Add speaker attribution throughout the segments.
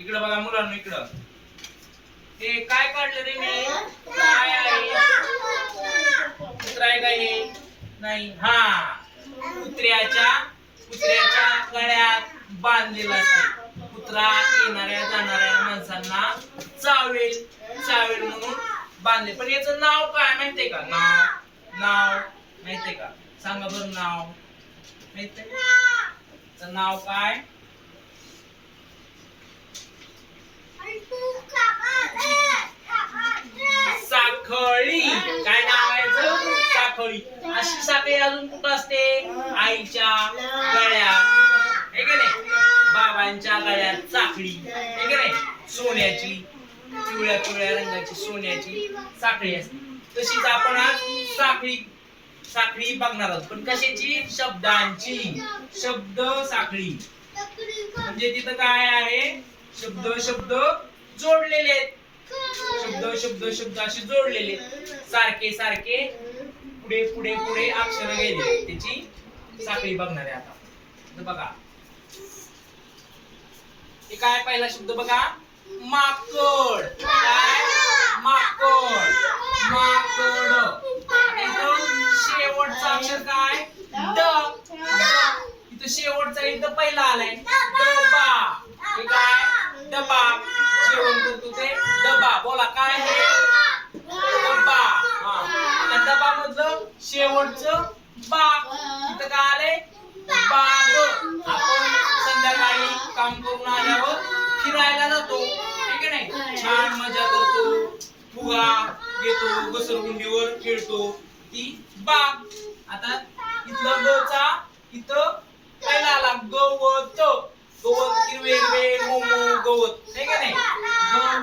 Speaker 1: इकडं बघा मुलांना इकडं. ते काय काढलं रे मी? काय आहे? कुत्रा आहे का हे? नाही. हा. कुत्र्याच्या कुत्र्याच्या गळ्यात बांधलेला असते. कुत्रा येणाऱ्या जाणाऱ्या माणसांना चावेल चावेल म्हणून बांधले. पण याचं नाव काय माहितीये का? नाव? नाव माहितीये का? सांगा बरं नाव. माहितीये? याचं नाव काय साखळी काय नाव आहे याचं? साखळी अशी साखळी अजून कुठं असते आईच्या गळ्यात. हे नाही? बाबांच्या गळ्यात साखळी. हे नाही? सोन्याची पिवळ्या पिवळ्या रंगाची सोन्याची साखळी असते. तशीच आपण आज साखळी साखळी बघणार आहोत. पण कशाची? शब्दांची. शब्द साखळी. म्हणजे तिथं काय आहे? शब्द शब्द जोडलेले आहेत. शब्द शब्द शब्द असे जोडलेले सारखे सारखे पुढे पुढे पुढे अक्षर गेले त्याची साखळी बघणार आहे आता. इथं बघा. हे काय पहिला शब्द बघा? माकड. काय माकड. माकड शेवटचा अक्षर काय? ड. इथं शेवटचा इथं पहिला आलाय. डबा. हे काय? डबा. जेवण करतो ते डबा. बोला काय हे डबा. हा. डबा मधलं शेवटचं बा. का काय आलंय बाग. आपण संध्याकाळी काम करून आल्यावर फिरायला जातो ठीक आहे नाही? छान मजा करतो फुगा घेतो घसरगुंडीवर खेळतो ती बाग. आता इथलं गचा इथं पहिला आला गवत. गवत हिरवे हिरवे मोमो गवत आहे का नाही?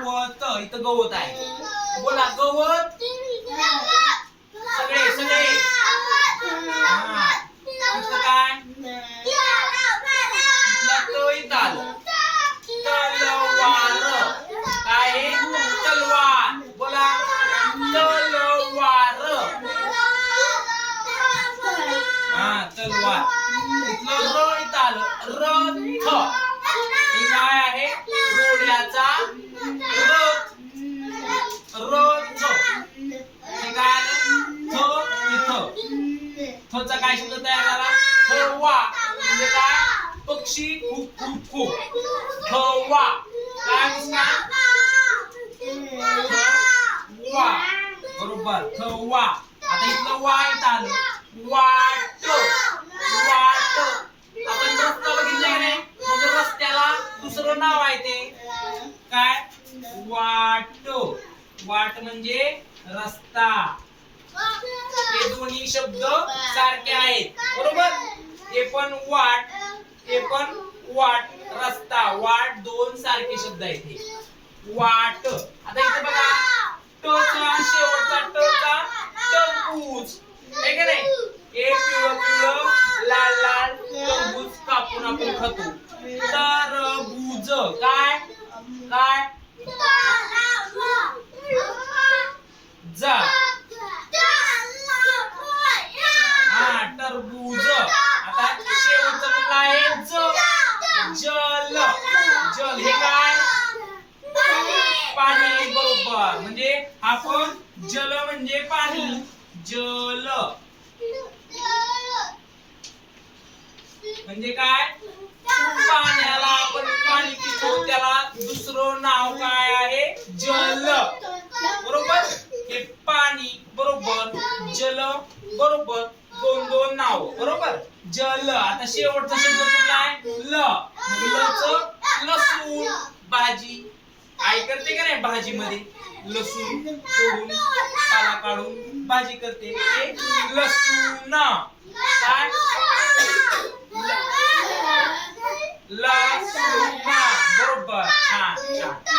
Speaker 1: गवत इथं गवत आहे. बोला गवत सगळे सगळे हा इथं काय इथला तो इथं आलं तलवार काय आहे? तलवार बोला तलवार हा तलवार इथलं र इथं आलं रथ हे काय आहे घोड्याचा रथ रथ हे काय आलं थ इथं थचा काय शब्द तयार ठवा थवा म्हणजे काय? पक्षी खूप खूप खूप. थवा काय मुस्कान वा बरोबर थवा आता इथलं वा येत आलं. वाट. वाट. आपण रस्ता बघितला की नाही? मग रस्त्याला दुसरं नाव आहे ते. काय? वाट. वाट म्हणजे रस्ता. हे दोन्ही शब्द सारखे आहेत. बरोबर? हे पण वाट हे पण वाट रस्ता वाट दोन सारखे शब्द आहेत हे. वाट. आता इथे बघा टचा शेवटचा टचा टरबूज आहे का नाही? हे पिवळं पिवळं लाल लाल टरबूज कापून आपण खातो टरबूज काय काय जा हा टरबूज आता शेवटचं कुठलं आहे ज जल जल हे काय पाणी बरोबर म्हणजे आपण जल म्हणजे पाणी. जल. म्हणजे काय? पाण्याला आपण पाणी पितो त्याला दुसरं नाव काय आहे? जल. बरोबर? हे पाणी बरोबर. जल बरोबर. दोन दोन नाव. बरोबर? जल. आता शेवटचा शब्द कुठला आहे? ल. म्हणजे लसूण भाजी. आई करते का नाही भाजीमध्ये? लसूण तोडून पाला काढून भाजी करते. ते लसूण